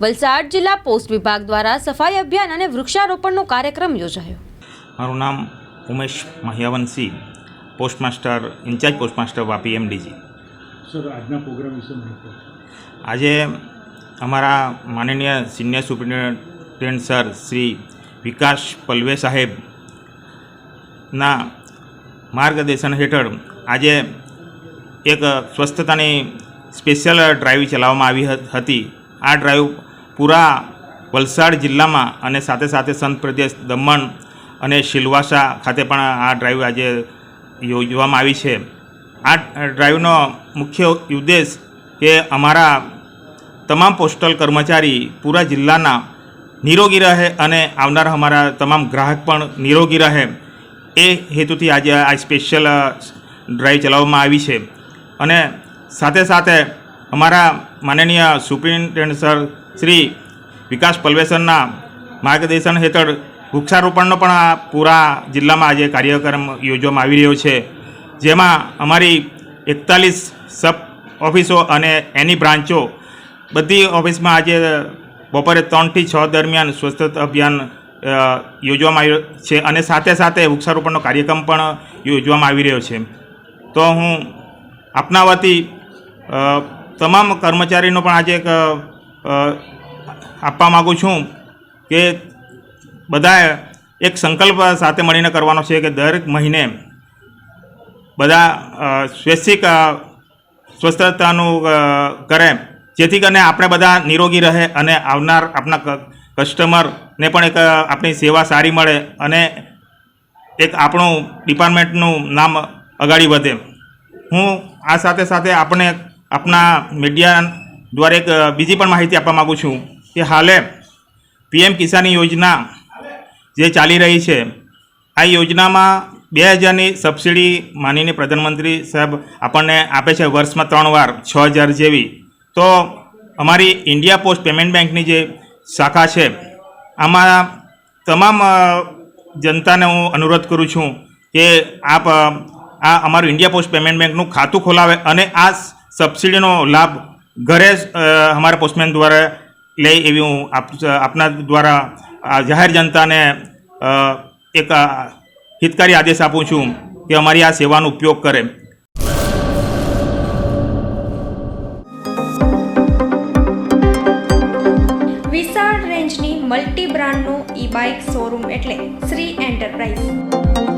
વલસાડ જિલ્લા પોસ્ટ વિભાગ દ્વારા સફાઈ અભિયાન અને વૃક્ષારોપણનો કાર્યક્રમ યોજાયો. મારું નામ Umesh Mahiyavanshi postmaster in charge postmaster Vapi MDG. Sir આજના પ્રોગ્રામ વિશે માહિતી આજે અમારા માનનીય senior superintendent sir Shri Vikas Palve સાહેબના માર્ગદર્શન હેઠળ આજે એક સ્વસ્થતાની સ્પેશિયલ ડ્રાઈવ ચલાવવામાં આવી હતી. આ ડ્રાઈવ પૂરા, વલસાડ જિલ્લામાં અને સાથે સાથે સંત પ્રદેશ દમણ અને શિલવાસા ખાતે પણ આ ડ્રાઈવ આજે યોજવામાં આવી છે. આ ડ્રાઈવનો મુખ્ય ઉદ્દેશ કે અમારા તમામ પોસ્ટલ કર્મચારી પૂરા જિલ્લાના નિરોગી રહે અને આવનારા અમારા તમામ ગ્રાહક પણ નિરોગી રહે. એ હેતુથી આજે આ સ્પેશિયલ ડ્રાઈવ ચલાવવામાં આવી છે. અને સાથે સાથે અમારા માનનીય સુપ્રિન્ટેન્ડન્ટ સર શ્રી વિકાસ પલવેસરના માર્ગદર્શન હેઠળ વૃક્ષારોપણનો પણ આ પૂરા જિલ્લામાં આજે કાર્યક્રમ યોજવામાં આવી રહ્યો છે. જેમાં અમારી એકતાલીસ સબ ઓફિસો અને એની બ્રાન્ચો બધી ઓફિસમાં આજે બપોરે ત્રણથી છ દરમિયાન સ્વચ્છતા અભિયાન યોજવામાં આવ્યો છે અને સાથે સાથે વૃક્ષારોપણનો કાર્યક્રમ પણ યોજવામાં આવી રહ્યો છે. તો હું આપના વતી તમામ કર્મચારીનો પણ આજે એક આપવા માગું છું કે બધાએ એક સંકલ્પ સાથે મળીને કરવાનો છે કે દરેક મહિને બધા સ્વૈચ્છિક સ્વસ્થતાનું કરે. જેથી કરીને આપણે બધા નિરોગી રહે અને આવનાર આપણા કસ્ટમરને પણ એક આપણી સેવા સારી મળે અને એક આપણું ડિપાર્ટમેન્ટનું નામ અગાડી વધે. હું આ સાથે સાથે આપણે આપણા મીડિયા દ્વારા એક બીજી પણ માહિતી આપવા માગું છું કે હાલે પીએમ કિસાન યોજના જે ચાલી રહી છે, આ યોજનામાં બે હજારની સબસિડી માનીને પ્રધાનમંત્રી સાહેબ આપણને આપે છે વર્ષમાં ત્રણ વાર, છ હજાર જેવી. તો અમારી ઇન્ડિયા પોસ્ટ પેમેન્ટ બેંકની જે શાખા છે, આમાં તમામ જનતાને હું અનુરોધ કરું છું કે આપ આ અમારું ઇન્ડિયા પોસ્ટ પેમેન્ટ બેંકનું ખાતું ખોલાવે અને આ સબસિડીનો લાભ ઘરે અમારા પોસ્ટમેન દ્વારા લે એવી હું આપ આપના દ્વારા જાહેર જનતાને એક હિતકારી આદેશ આપું છું કે અમારી આ સેવાનો ઉપયોગ કરે. મલ્ટી બ્રાન્ડનું ઈ બાઇક શોરૂમ એટલે શ્રી એન્ટરપ્રાઇઝ.